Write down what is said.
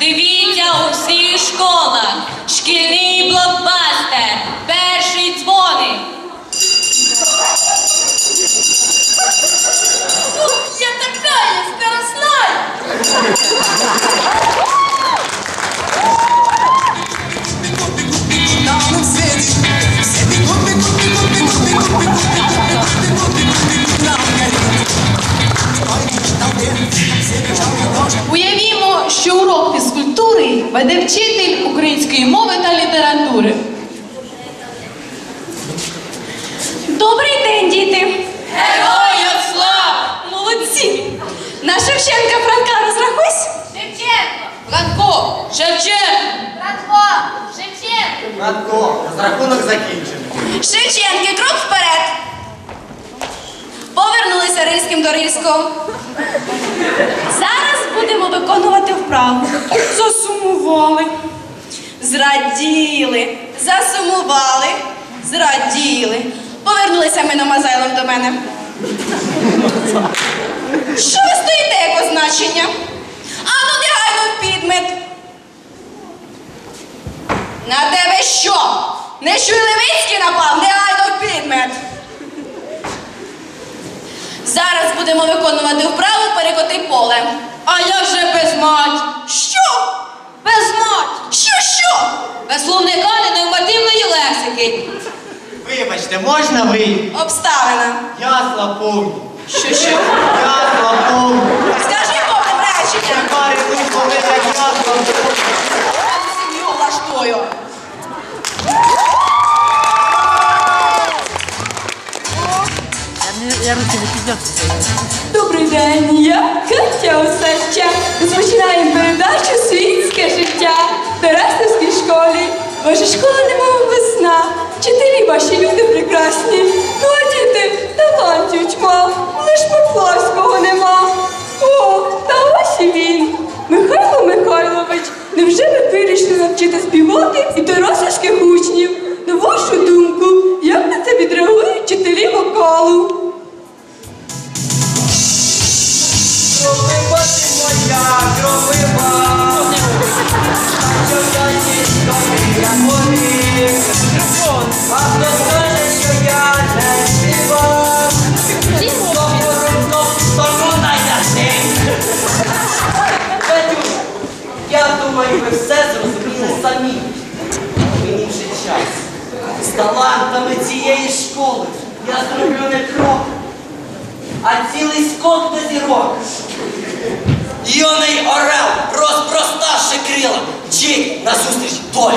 дивіться у всіх школах, шкільний блокбастер. Веде вчитель української мови та літератури. Добрий день, діти! Героям слава! Молодці! На Шевченка Франка розрахусь? Шевченко! Франко! Шевченко! Франко! Шевченко! Радко, розрахунок закінчений. Шевченки, крок вперед! Повернулися рильським до рильського. Зараз будемо виконувати вправу. Засумували. Зраділи. Засумували. Зраділи. Повернулися ми Мазайлом до мене. Що ви стоїте як означення? Ану, негайно в підмет. На тебе що? Не Левицький напав, негайно в підмет. Зараз будемо виконувати вправу перекоти. А я вже без мать! Що? Без мать! Що, що? Без словника ненормативної лексики. Вибачте, можна ви? Обставина. Ясла повні. Що, що? Ясла повні. Скажи повним реченням. Пари тут повинна ясла повні. Добрий день, я Катя Осадча. Розпочинаємо передачу Світське життя в Тарасовській школі. Ваша школа немов весна. Вчителі ваші люди прекрасні. Ну а діти талантів тьма, лиш Поплавського нема. О, та ось і він. Михайло Михайлович, невже ви вирішили навчити співати і ви все зрозуміли самі. Мені вже час. З талантами цієї школи я зроблю не крок, а цілий скок до зірок. Юний орел, розпроставши крила, мчить назустріч долі.